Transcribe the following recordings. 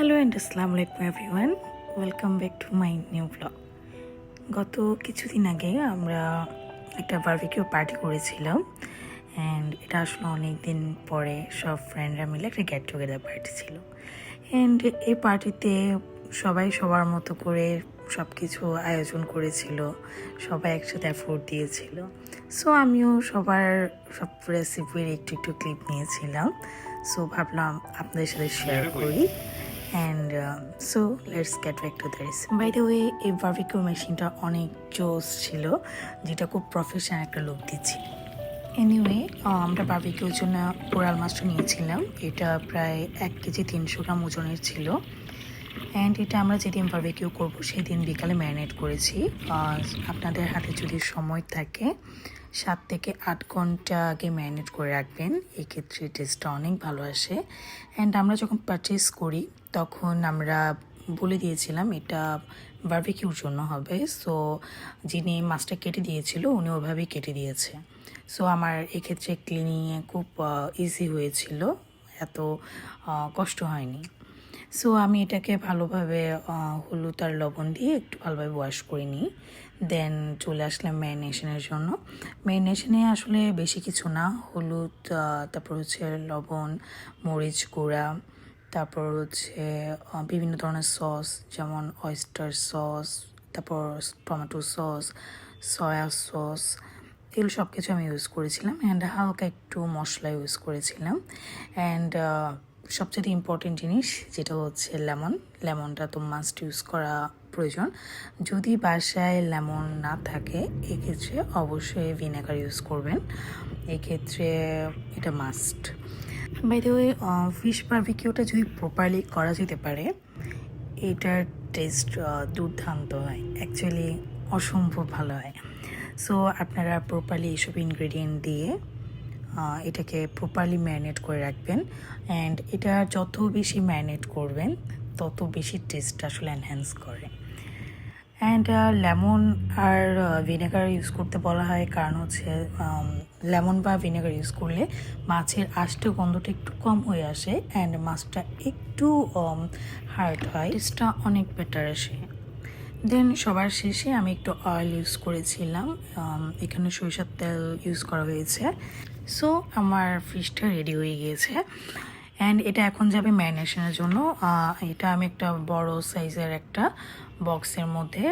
Hello and আসসালামু আলাইকুম everyone welcome back to my new blog গত কিছুদিন আগে আমরা একটা বার্বিকিউ পার্টি করেছিলাম অ্যান্ড এটা আসলে অনেক দিন পরে সব ফ্রেন্ডরা মিলে একটা গেট টুগেদার পার্টি ছিল। অ্যান্ড এই পার্টিতে সবাই সবার মতো করে সব কিছু আয়োজন করেছিল সবাই একসাথে এফোর্ট দিয়েছিল। সো আমিও সবার সব রেসিপির একটু একটু ক্লিপ নিয়েছিলাম। সো ভাবলাম আপনাদের সাথে শেয়ার করি। And so let's get back to the recipe by the way এই বার্বিকিউ মেশিনটা অনেক জোস ছিল, যেটা খুব প্রফেশনাল একটা লুক দিচ্ছিল। এনিওয়ে আমরা বার্বিকিউর জন্য কোরাল মাছটা নিয়েছিলাম। এটা প্রায় এক কেজি তিনশো গ্রাম ওজনের ছিল। অ্যান্ড এটা আমরা যেদিন বার্বিকিউ করব, সেদিন বিকালে ম্যারিনেট করেছি। আপনাদের হাতে যদি সময় থাকে, সাত থেকে আট ঘণ্টা আগে ম্যারিনেট করে রাখবেন। এক্ষেত্রে টেস্টটা অনেক ভালো আসে। অ্যান্ড আমরা যখন পারচেস করি তখন আমরা বলে দিয়েছিলাম এটা বার্বিকিউর জন্য হবে। সো যিনি মাছটা কেটে দিয়েছিল, উনি ওভাবেই কেটে দিয়েছে। সো আমার এক্ষেত্রে ক্লিনিংয়ে খুব ইজি হয়েছিল। এত কষ্ট হয়নি। সো আমি এটাকে ভালোভাবে হলুদ আর লবণ দিয়ে একটু ভালোভাবে ওয়াশ করে নিই। দেন চলে আসলাম ম্যারিনেশনের জন্য। ম্যারিনেশনে আসলে বেশি কিছু না। হলুদ তারপর হচ্ছে লবণ, মরিচ গুঁড়া তারপর হচ্ছে বিভিন্ন ধরনের সস, যেমন অয়েস্টার সস, তারপর টমেটো সস সয়া সস, এগুলো সব কিছু আমি ইউজ করেছিলাম অ্যান্ড হালকা একটু মশলা ইউজ করেছিলাম অ্যান্ড সবচেয়ে ইম্পর্টেন্ট জিনিস যেটা হচ্ছে লেমন লেমনটা তো মাস্ট ইউজ করা প্রয়োজন। যদি বাসায় লেমন না থাকে, এক্ষেত্রে অবশ্যই ভিনেগার ইউজ করবেন। এক্ষেত্রে এটা must by the way fish বার্বিকিউটা যদি প্রপারলি করা যেতে পারে, এটার টেস্ট দুর্দান্ত হয়। অ্যাকচুয়ালি অসম্ভব ভালো হয়। সো আপনারা প্রপারলি এইসব ইনগ্রেডিয়েন্ট দিয়ে এটাকে প্রপারলি ম্যারিনেট করে রাখবেন। অ্যান্ড এটা যত বেশি ম্যারিনেট করবেন, তত বেশি টেস্ট আসলে এনহ্যান্স করে। অ্যান্ড লেমন আর ভিনেগার ইউজ করতে বলা হয়। কারণ হচ্ছে লেমন বা ভিনেগার ইউজ করলে মাছের আষ্টে গন্ধটা একটু কম হয়ে আসে অ্যান্ড মাছটা একটু হার্ড হয়। টেস্টটা অনেক বেটার আসে। দেন সবার শেষে আমি একটু অয়েল ইউজ করেছিলাম। এখানে সরিষার তেল ইউজ করা হয়েছে। সো আমার ফিশটা রেডি হয়ে গিয়েছে। অ্যান্ড এটা এখন যাবে ম্যারিনেশনের জন্য এটা আমি একটা বড় সাইজের একটা বক্সের মধ্যে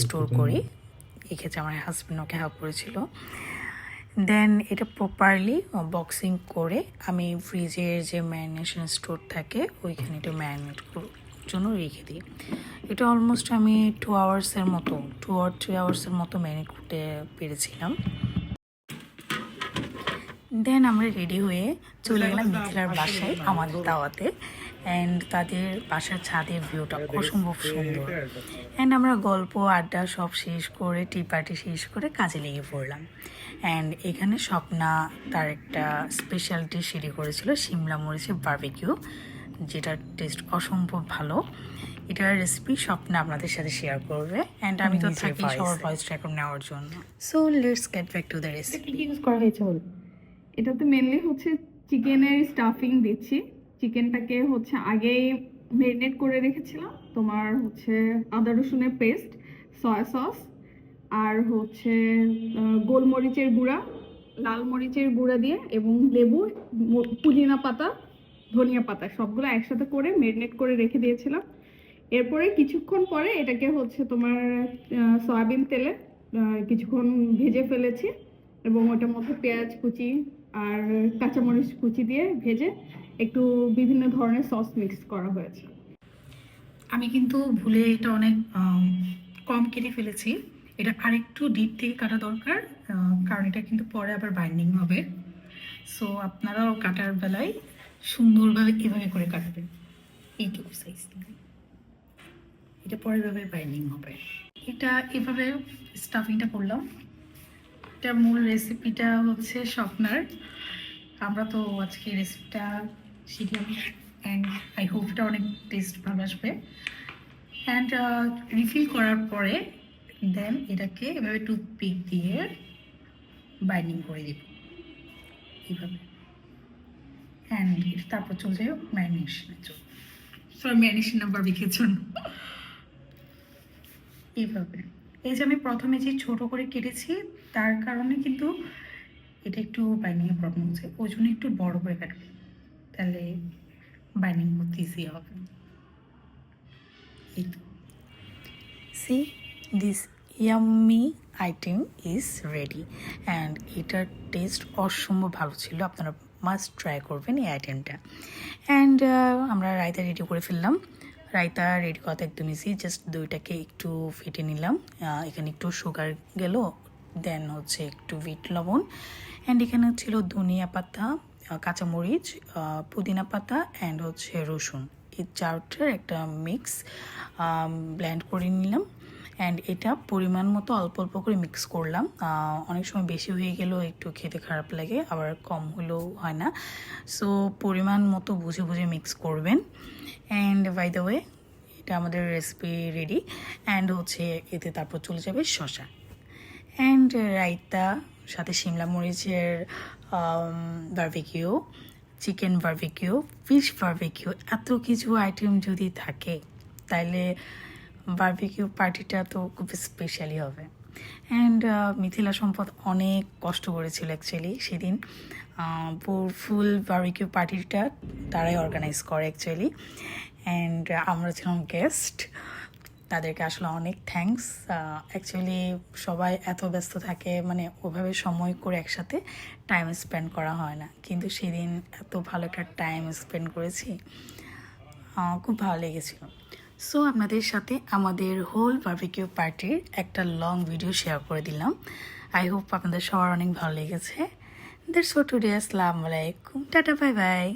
স্টোর করি। এক্ষেত্রে আমার হাজব্যান্ড ওকে হেল্প করেছিল। দেন এটা প্রপারলি বক্সিং করে আমি ফ্রিজের যে ম্যারিনেশন স্টোর থাকে ওইখানে এটা ম্যারিনেট জন্য রেখে দিই। এটা অলমোস্ট আমি টু আওয়ার্সের মতো টু আর থ্রি আওয়ার্সের মতো ম্যারিনেট করতে পেরেছিলাম। দেন আমরা রেডি হয়ে চলে গেলাম মিথিলার বাসায় আমাদের দাওয়াতে। অ্যান্ড তাদের বাসার ছাদের ভিউটা অসম্ভব সুন্দর। অ্যান্ড আমরা গল্প আড্ডা সব শেষ করে টি পার্টি শেষ করে কাজে লেগে পড়লাম। অ্যান্ড এখানে স্বপ্না তার একটা স্পেশাল ডিশ রেডি করেছিল সিমলা মরিচের বার্বিকিউ যেটার টেস্ট অসম্ভব ভালো। এটার রেসিপি স্বপ্না আপনাদের সাথে শেয়ার করবে। অ্যান্ড আমি তো থাকি সবার ভয়েস রেকর্ড নেওয়ার জন্য। So let's get back to the recipe use করা হয়েছে এটাতে মেনলি হচ্ছে চিকেনের স্টাফিং দিচ্ছি। চিকেনটাকে হচ্ছে আগেই মেরিনেট করে রেখেছিলাম। তোমার হচ্ছে আদা রসুনের পেস্ট সয়া সস আর হচ্ছে গোলমরিচের গুঁড়া, লাল মরিচের গুঁড়া দিয়ে এবং লেবু পুদিনা পাতা, ধনিয়া পাতা সবগুলো একসাথে করে মেরিনেট করে রেখে দিয়েছিলাম। এরপরে কিছুক্ষণ পরে এটাকে হচ্ছে তোমার সয়াবিন তেলে কিছুক্ষণ ভেজে ফেলেছি এবং ওটার মধ্যে পেঁয়াজ কুচি আর কাঁচামরিচ কুচি দিয়ে ভেজে একটু বিভিন্ন ধরনের সস মিক্স করা হয়েছে। আমি কিন্তু ভুলে এটা অনেক কম কেটে ফেলেছি। এটা আরেকটু ডিপ থেকে কাটা দরকার কারণ এটা কিন্তু পরে আবার বাইন্ডিং হবে। সো আপনারাও কাটার বেলায় সুন্দরভাবে এভাবে করে কাটবেন। এইটুকু সাইজ এটা পরে এভাবে বাইন্ডিং হবে। এটা এভাবে স্টাফিংটা করলাম। এটা মূল রেসিপিটা হচ্ছে স্বপ্নার। আমরা তো আজকে রেসিপিটা শিখলাম অ্যান্ড আই হোপ এটা অনেক টেস্ট ভালো আসবে। অ্যান্ড রিফিল করার পরে দেন এটাকে এভাবে টুথপিক দিয়ে বাইন্ডিং করে দিব। এইভাবে। অ্যান্ড তারপর চলে যাবে ম্যারিনেশনের জন্য। সবাই ম্যারিনেশন নাম্বার জন্য এইভাবে। এই যে আমি প্রথমে যে ছোট করে কেটেছি, তার কারণে কিন্তু এটা একটু বাইনিংয়ে প্রবলেম হচ্ছে। ওই জন্য একটু বড় করে কাটবে, তাহলে বাইনিং করতে ইজি হবে। এই see this yummy item is ready and এটার টেস্ট অসম্ভব ভালো ছিল। আপনারা মাস্ট ট্রাই করবেন এই আইটেমটা অ্যান্ড আমরা রায়তা রেডি করে ফেললাম। রায়তা রেডি করা একদম ইজি জাস্ট দুইটাকে একটু ফেটে নিলাম। এখানে একটু সুগার গেল দেন হচ্ছে একটু বিট লবণ অ্যান্ড এখানে ছিল ধনিয়া পাতা কাঁচামরিচ পুদিনা পাতা অ্যান্ড হচ্ছে রসুন। এই চারটার একটা মিক্স ব্ল্যান্ড করে নিলাম। অ্যান্ড এটা পরিমাণ মতো অল্প অল্প করে মিক্স করলাম। অনেক সময় বেশি হয়ে গেলেও একটু খেতে খারাপ লাগে, আবার কম হলেও হয় না। সো পরিমাণ মতো বুঝে বুঝে মিক্স করবেন। অ্যান্ড বাই দ্য ওয়ে এটা আমাদের রেসিপি রেডি অ্যান্ড হচ্ছে এতে তারপর চলে যাবে শশা অ্যান্ড রায়তা, সাথে শিমলা মরিচের barbecue chicken barbecue fish barbecue এত কিছু আইটেম যদি থাকে তাহলে বারবিকিউ পার্টিটা তো খুব স্পেশালি হবে। অ্যান্ড মিথিলা সম্পদ অনেক কষ্ট করেছিল অ্যাকচুয়ালি সেদিন। ফুল বার্বিকিউ পার্টিটা তারাই অর্গানাইজ করে অ্যাকচুয়ালি অ্যান্ড আমরা ছিলাম গেস্ট তাদেরকে আসলে অনেক থ্যাঙ্কস অ্যাকচুয়ালি সবাই এত ব্যস্ত থাকে মানে ওভাবে সময় করে একসাথে টাইম স্পেন্ড করা হয় না। কিন্তু সেদিন এত ভালো একটা টাইম স্পেন্ড করেছি। খুব ভালো লেগেছিল। সো আপনাদের সাথে আমাদের হোল বার্বিকিউ পার্টির একটা লং ভিডিও শেয়ার করে দিলাম। আই হোপ আপনাদের সবার অনেক ভালো লেগেছে। দ্যাটস ফর টুডে আসসালামু আলাইকুম টাটা বাই বাই